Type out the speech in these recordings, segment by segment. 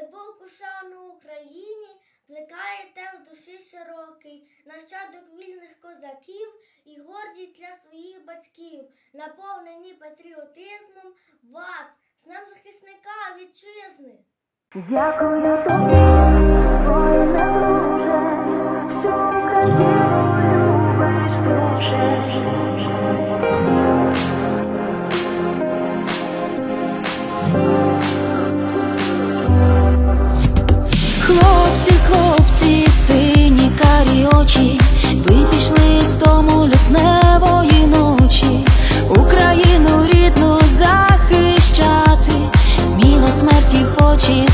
глибоку шану Україні плекаєте в душі широкий, нащадок вільних козаків і гордість для своїх батьків, наповнені патріотизмом вас, з нам захисника вітчизни. Дякую тобі,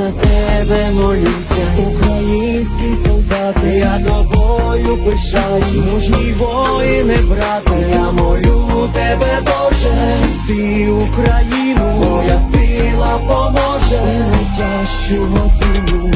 за тебе молюся, український солдат, я тобою пишаю, мужні воїни, брате, я молю тебе, Боже, ти Україну, твоя сила поможе, в годину.